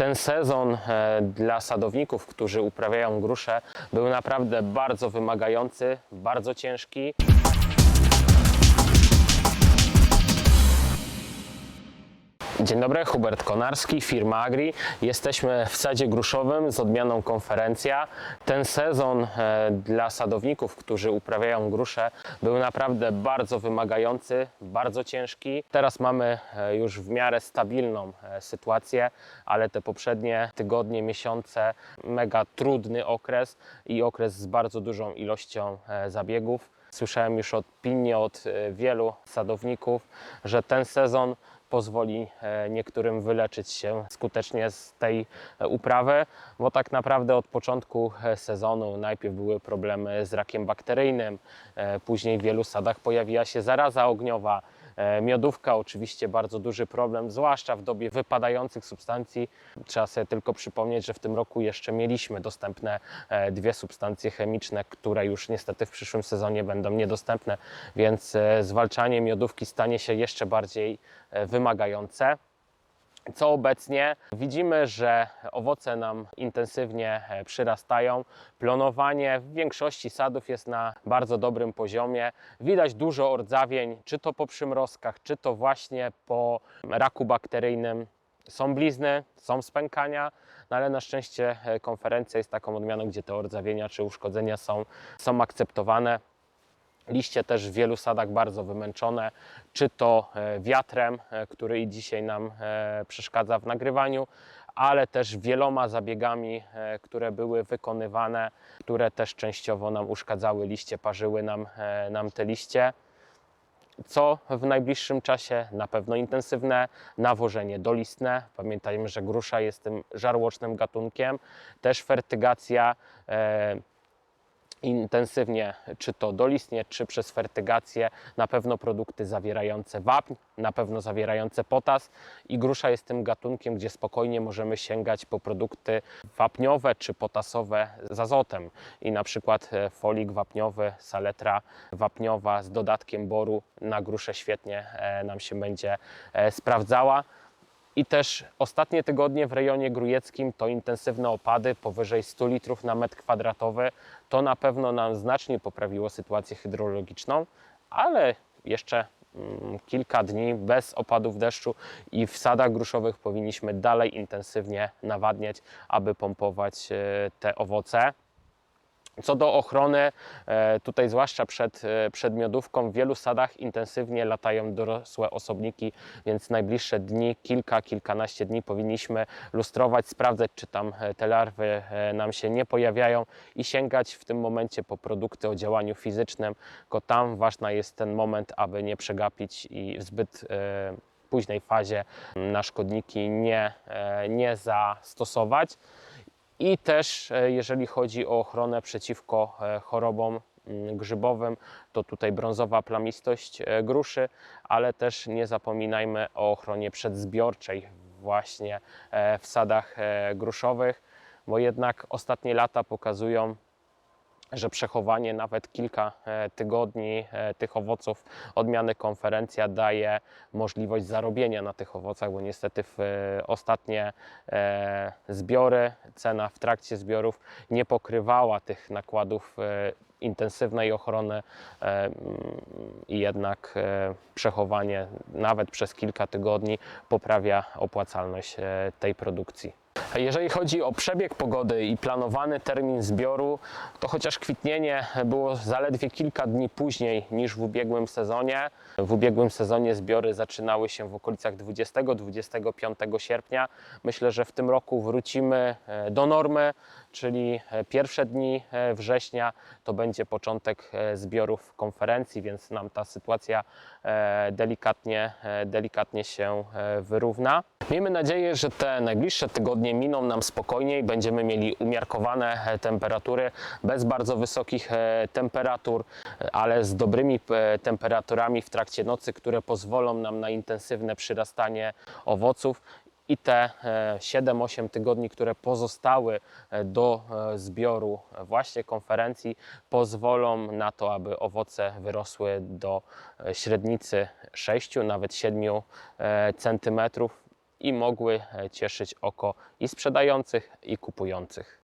Ten sezon e, dla sadowników, którzy uprawiają grusze, był naprawdę bardzo wymagający, bardzo ciężki. Dzień dobry, Hubert Konarski, firma Agri. Jesteśmy w sadzie gruszowym z odmianą konferencja. Ten sezon e, dla sadowników, którzy uprawiają grusze, był naprawdę bardzo wymagający, bardzo ciężki. Teraz mamy e, już w miarę stabilną e, sytuację, ale te poprzednie tygodnie, miesiące, mega trudny okres i okres z bardzo dużą ilością zabiegów. Słyszałem już opinie od wielu sadowników, że ten sezon pozwoli e, niektórym wyleczyć się skutecznie z tej e, uprawy, bo tak naprawdę od początku e, sezonu najpierw były problemy z rakiem bakteryjnym, później w wielu sadach pojawiła się zaraza ogniowa, Miodówka oczywiście bardzo duży problem, zwłaszcza w dobie wypadających substancji. Trzeba sobie tylko przypomnieć, że w tym roku jeszcze mieliśmy dostępne e, dwie substancje chemiczne, które już niestety w przyszłym sezonie będą niedostępne, więc e, zwalczanie miodówki stanie się jeszcze bardziej e, wymagające co obecnie widzimy, że owoce nam intensywnie e, przyrastają. Plonowanie w większości sadów jest na bardzo dobrym poziomie. Widać dużo ordzawień, czy to po przymrozkach, czy to właśnie po raku bakteryjnym. Są blizny, są spękania, no ale na szczęście e, konferencja jest taką odmianą, gdzie te ordzawienia czy uszkodzenia są, są akceptowane. Liście też w wielu sadach bardzo wymęczone, czy to e, wiatrem, e, który i dzisiaj nam e, przeszkadza w nagrywaniu, ale też wieloma zabiegami, które były wykonywane, które też częściowo nam uszkadzały liście, parzyły nam, nam te liście co w najbliższym czasie na pewno intensywne nawożenie dolistne. Pamiętajmy, że grusza jest tym żarłocznym gatunkiem. Też fertygacja intensywnie, czy to dolistnie, czy przez fertygację, na pewno produkty zawierające wapń, na pewno zawierające potas i grusza jest tym gatunkiem, gdzie spokojnie możemy sięgać po produkty wapniowe czy potasowe z azotem i na przykład e, folik wapniowy, saletra wapniowa z dodatkiem boru na gruszę świetnie e, nam się będzie e, sprawdzała. I też ostatnie tygodnie w rejonie grujeckim to intensywne opady powyżej 100 litrów na metr kwadratowy. To na pewno nam znacznie poprawiło sytuację hydrologiczną, ale jeszcze mm, kilka dni bez opadów deszczu i w sadach gruszowych powinniśmy dalej intensywnie nawadniać, aby pompować e, te owoce. Co do ochrony, e, tutaj zwłaszcza przed, e, przed miodówką, w wielu sadach intensywnie latają dorosłe osobniki, więc najbliższe dni, kilka, kilkanaście dni powinniśmy lustrować, sprawdzać, czy tam e, te larwy nam się nie pojawiają i sięgać w tym momencie po produkty o działaniu fizycznym, tylko tam ważny jest ten moment, aby nie przegapić i w zbyt późnej fazie na szkodniki nie, nie zastosować. I też e, jeżeli chodzi o ochronę przeciwko e, chorobom mm, grzybowym, to tutaj brązowa plamistość e, gruszy, ale też nie zapominajmy o ochronie przedzbiorczej właśnie w sadach gruszowych, bo jednak ostatnie lata pokazują, że przechowanie nawet kilka e, tygodni e, tych owoców odmiany konferencja daje możliwość zarobienia na tych owocach, bo niestety w e, ostatnie zbiory, cena w trakcie zbiorów nie pokrywała tych nakładów intensywnej ochrony i jednak przechowanie nawet przez kilka tygodni poprawia opłacalność tej produkcji. Jeżeli chodzi o przebieg pogody i planowany termin zbioru, to chociaż kwitnienie było zaledwie kilka dni później niż w ubiegłym sezonie, w ubiegłym sezonie zbiory zaczynały się w okolicach 20-25 sierpnia. Myślę, że w tym roku wrócimy e, do normy, czyli e, pierwsze dni e, września to będzie początek zbiorów konferencji, więc nam ta sytuacja delikatnie, e, delikatnie się e, wyrówna. Miejmy nadzieję, że te najbliższe tygodnie miną nam spokojniej, będziemy mieli umiarkowane e, temperatury, bez bardzo wysokich e, temperatur, e, ale z dobrymi e, temperaturami w trakcie nocy, które pozwolą nam na intensywne przyrastanie owoców i te e, 7-8 tygodni, które pozostały e, do e, zbioru właśnie konferencji, pozwolą na to, aby owoce wyrosły do e, średnicy 6, nawet 7 e, centymetrów. i mogły e, cieszyć oko i sprzedających, i kupujących.